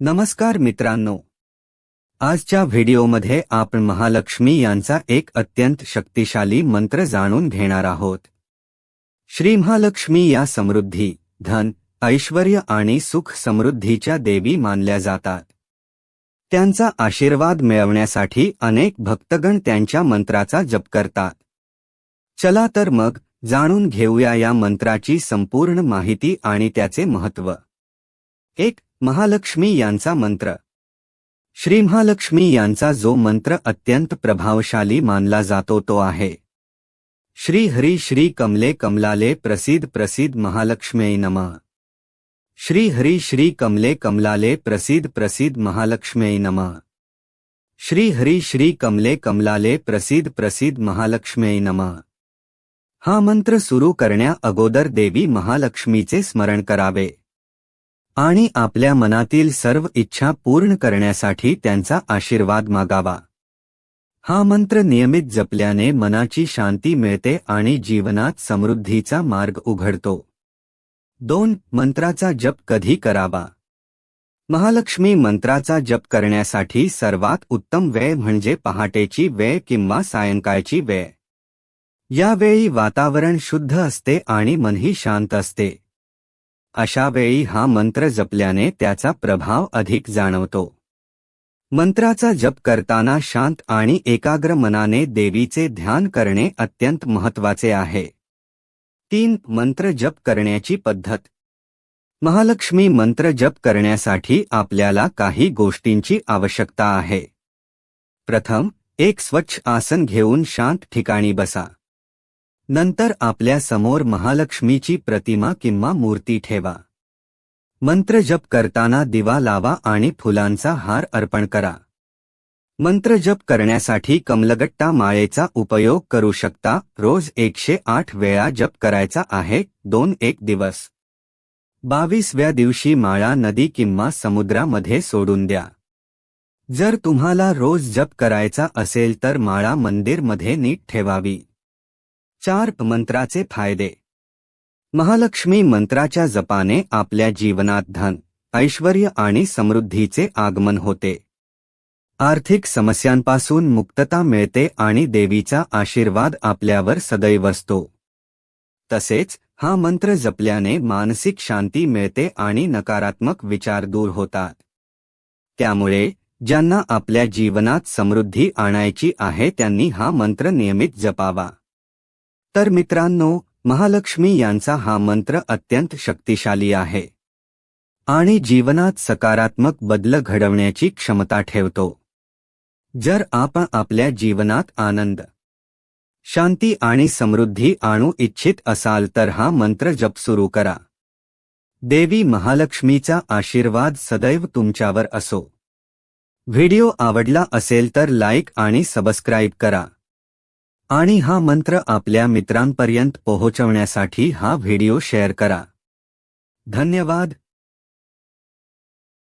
नमस्कार मित्रांनो. आजच्या व्हिडिओमध्ये आपण महालक्ष्मी यांचा एक अत्यंत शक्तिशाली मंत्र जाणून घेणार आहोत. श्री महालक्ष्मी या समृद्धी धन ऐश्वर आणि सुख समृद्धीच्या देवी मानल्या जातात. त्यांचा आशीर्वाद मिळवण्यासाठी अनेक भक्तगण त्यांच्या मंत्राचा जप करतात. चला तर मग जाणून घेऊया या मंत्राची संपूर्ण माहिती आणि त्याचे महत्त्व. एक महालक्ष्मी यांचा मंत्र. श्री महालक्ष्मी यांचा जो मंत्र अत्यंत प्रभावशाली मानला जातो तो आहे. श्री हरी श्री कमले कमलाले प्रसिद्ध प्रसिद्ध महालक्ष्मी नमः. श्री हरी श्री कमले कमलाले प्रसिद्ध प्रसिद्ध महालक्ष्मी नमः. श्री हरी श्री कमले कमलाले प्रसिद्ध प्रसिद्ध महालक्ष्मी नमः. हा मंत्र सुरू करण्या अगोदर देवी महालक्ष्मीचे स्मरण करावे. आणि आपल्या मनातील सर्व इच्छा पूर्ण करण्यासाठी त्यांचा आशीर्वाद मागावा. हा मंत्र नियमित जपल्याने मनाची शांती मिळते आणि जीवनात समृद्धीचा मार्ग उघडतो. दोन मंत्राचा जप कधी करावा? महालक्ष्मी मंत्राचा जप करण्यासाठी सर्वात उत्तम वेळ म्हणजे पहाटेची वेळ किंवा सायंकाळची वेळ. यावेळी वातावरण शुद्ध असते आणि मनही शांत असते. अशा वेळी हा मंत्र जपल्याने त्याचा प्रभाव अधिक जाणवतो. मंत्राचा जप करताना शांत आणि एकाग्र मनाने देवीचे ध्यान करणे अत्यंत महत्त्वाचे आहे. तीन मंत्र जप करण्याची पद्धत. महालक्ष्मी मंत्र जप करण्यासाठी आपल्याला काही गोष्टींची आवश्यकता आहे. प्रथम एक स्वच्छ आसन घेऊन शांत ठिकाणी बसा. नंतर आपल्यासमोर महालक्ष्मीची प्रतिमा किंवा मूर्ती ठेवा. मंत्र जप करताना दिवा लावा आणि फुलांचा हार अर्पण करा. मंत्र जप करण्यासाठी कमलगट्टा माळेचा उपयोग करू शकता. रोज एकशे आठ वेळा जप करायचा आहे. दोन एक दिवस. बावीसव्या दिवशी माळा नदी किंवा समुद्रामध्ये सोडून द्या. जर तुम्हाला रोज जप करायचा असेल तर माळा मंदिरमध्ये नीट ठेवावी. चार मंत्राचे फायदे. महालक्ष्मी मंत्राच्या जपाने आपल्या जीवनात धन ऐश्वर आणि समृद्धीचे आगमन होते. आर्थिक समस्यांपासून मुक्तता मिळते आणि देवीचा आशीर्वाद आपल्यावर सदैव असतो. तसेच हा मंत्र जपल्याने मानसिक शांती मिळते आणि नकारात्मक विचार दूर होतात. त्यामुळे ज्यांना आपल्या जीवनात समृद्धी आणायची आहे त्यांनी हा मंत्र नियमित जपावा. तर मित्रांनो महालक्ष्मी यांचा हा मंत्र अत्यंत शक्तिशाली आहे. आणि जीवनात सकारात्मक बदल घडवण्याची क्षमता ठेवतो. जर आपण आपल्या जीवनात आनंद शांती आणि समृद्धी आणू इच्छित असाल तर हा मंत्र जप सुरू करा. देवी महालक्ष्मीचा आशीर्वाद सदैव तुमच्यावर असो. व्हिडिओ आवडला असेल तर लाईक आणि सबस्क्राईब करा. आणि हा मंत्र आपल्या मित्रांपर्यंत पोहोचवण्यासाठी हा व्हिडिओ शेअर करा. धन्यवाद.